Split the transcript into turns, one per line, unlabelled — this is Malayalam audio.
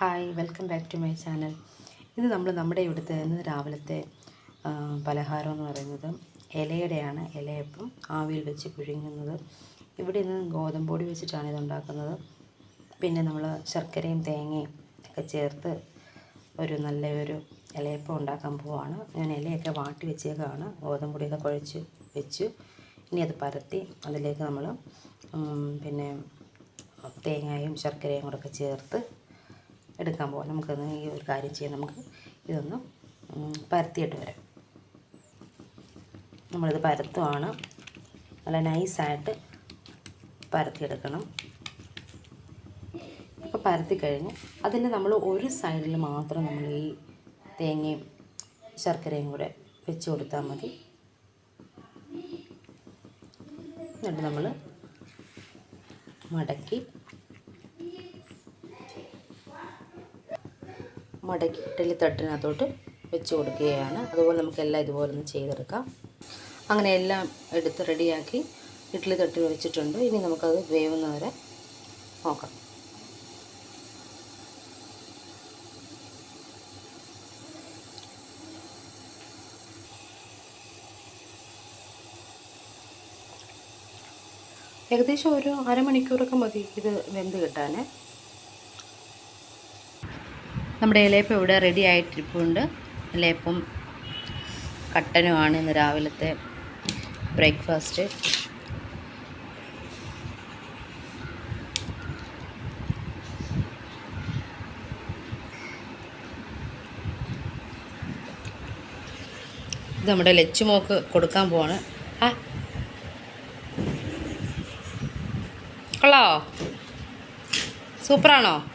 Hi welcome back to my channel. ഇത് നമ്മൾ നമ്മുടെ ഇവിടുത്തെ ഇന്ന് രാവിലത്തെ പലഹാരം എന്ന് പറയുന്നത് ഇലയുടെയാണ്. ഇലയപ്പം ആവിയിൽ വെച്ച് പുഴുങ്ങുന്നത്. ഇവിടെ ഇന്ന് ഗോതമ്പൊടി വെച്ചിട്ടാണ് ഇത് ഉണ്ടാക്കുന്നത്. പിന്നെ നമ്മൾ ശർക്കരയും തേങ്ങയും ഒക്കെ ചേർത്ത് ഒരു നല്ലൊരു ഇലയപ്പം ഉണ്ടാക്കാൻ പോവാണ്. ഞാൻ ഇലയൊക്കെ വാട്ടി വെച്ചേക്കാണ്. ഗോതമ്പ് പൊടിയൊക്കെ കുഴച്ച് വെച്ചു. ഇനി അത് പരത്തി അതിലേക്ക് നമ്മൾ പിന്നെ തേങ്ങയും ശർക്കരയും കൂടെ ഒക്കെ ചേർത്ത് എടുക്കാൻ പോകാം നമുക്കൊന്ന് ഈ ഒരു കാര്യം ചെയ്യാം. നമുക്ക് ഇതൊന്ന് പരത്തിയിട്ട് വരാം. നമ്മളിത് പരത്തുവാണ്. നല്ല നൈസായിട്ട് പരത്തിയെടുക്കണം. അപ്പോൾ പരത്തി കഴിഞ്ഞ് അതിന് നമ്മൾ ഒരു സൈഡിൽ മാത്രം നമ്മൾ ഈ തേങ്ങയും ശർക്കരയും കൂടെ വെച്ച് കൊടുത്താൽ മതി. എന്നിട്ട് നമ്മൾ മടക്കി മടക്കി ഇഡ്ഡലി തട്ടിനകത്തോട്ട് വെച്ച് കൊടുക്കുകയാണ്. അതുപോലെ നമുക്ക് എല്ലാം ഇതുപോലെ ഒന്ന് ചെയ്തെടുക്കാം. അങ്ങനെ എല്ലാം എടുത്ത് റെഡിയാക്കി ഇഡ്ഡലി തട്ടിൽ വെച്ചിട്ടുണ്ട്. ഇനി നമുക്കത് വേവുന്നവരെ നോക്കാം. ഏകദേശം ഒരു അരമണിക്കൂറൊക്കെ മതി ഇത് വെന്ത് കിട്ടാനേ. നമ്മുടെ ഇലയപ്പം ഇവിടെ റെഡി ആയിട്ടിരിപ്പുണ്ട്. ഇലയപ്പം കട്ടനുമാണ് ഇന്ന് രാവിലത്തെ ബ്രേക്ക്ഫാസ്റ്റ് നമ്മുടെ ലച്ചുമോക്ക് കൊടുക്കാൻ പോവാണ്. ആ. കൊള്ളാവോ? സൂപ്പറാണോ?